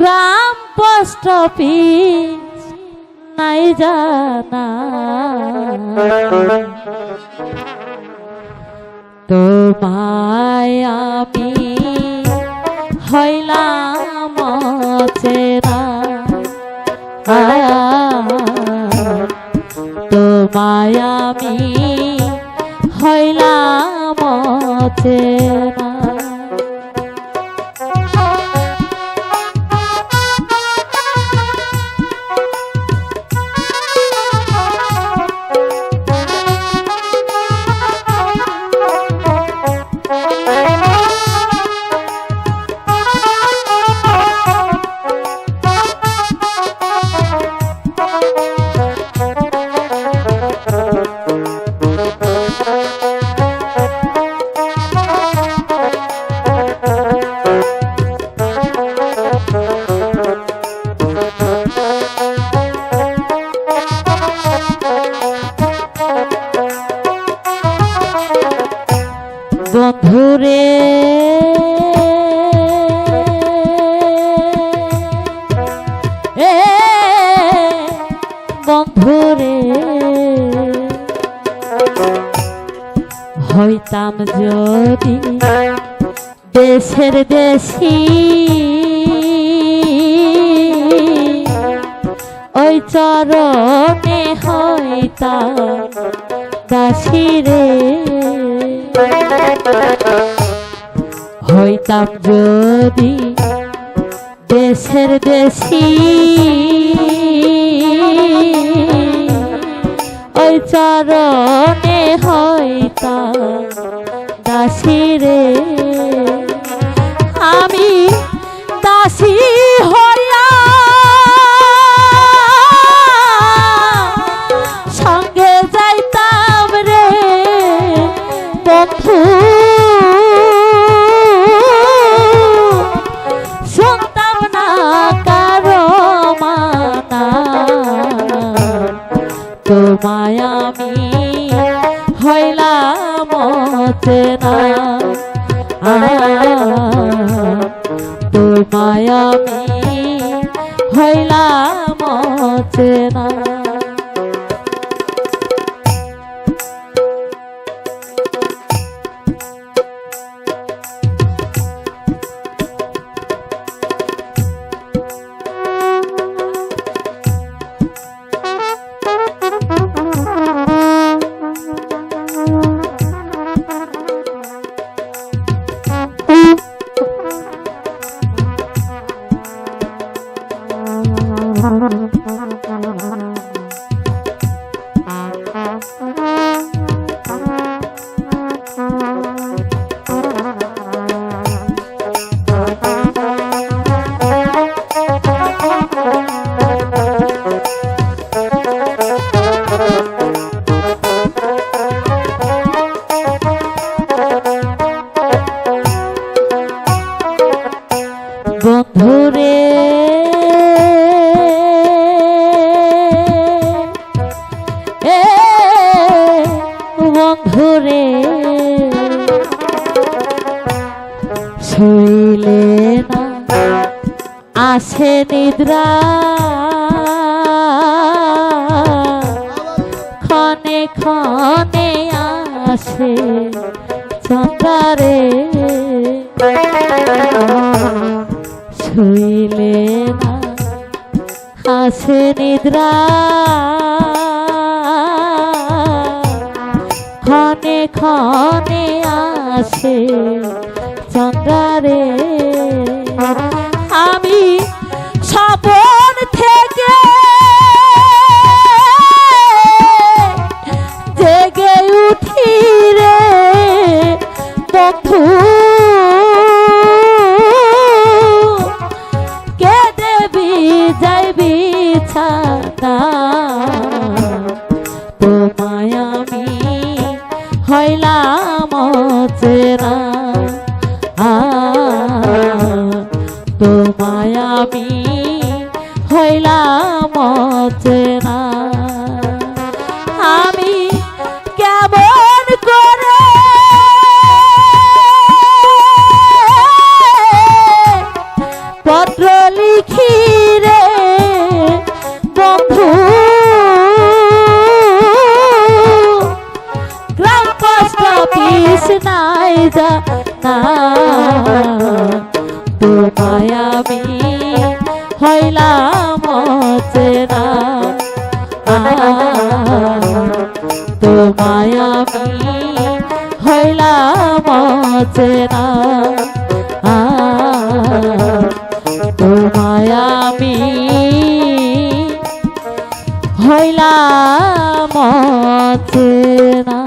গ্রাম post office নাই জানা। তোমায় আমি হইলাম চেনা তোমায় আমি হইলাম চেনা বন্ধুরে। এ বন্ধুরে হইতাম যদি দেশের দেশি ওই চরণে হইতাম দাসী রে। হইতাম যদি দেশের দেশি ওই চরণে হইতাম দাসিরে রে। তোমায় আমি হইলাম চেনা তোমায় আমি হইলাম চেনা এ বন্ধুরে শুইলে না আসে নিদ্রা। ক্ষণে আসে। শুইলে না আসে নিদ্রা। ক্ষণে ক্ষণে আসে চন্দ্রারে। আমি স্বপন থেকে জেগে উঠি ছাতা তোমায় আমি হইলাম চেনা তোমায় আমি হইলাম চেনা পিস নাই জানা তোমায় আমি হইলাম চেনা তোমায় আমি হইলাম চেনা তোমায় আমি হইলাম চেনা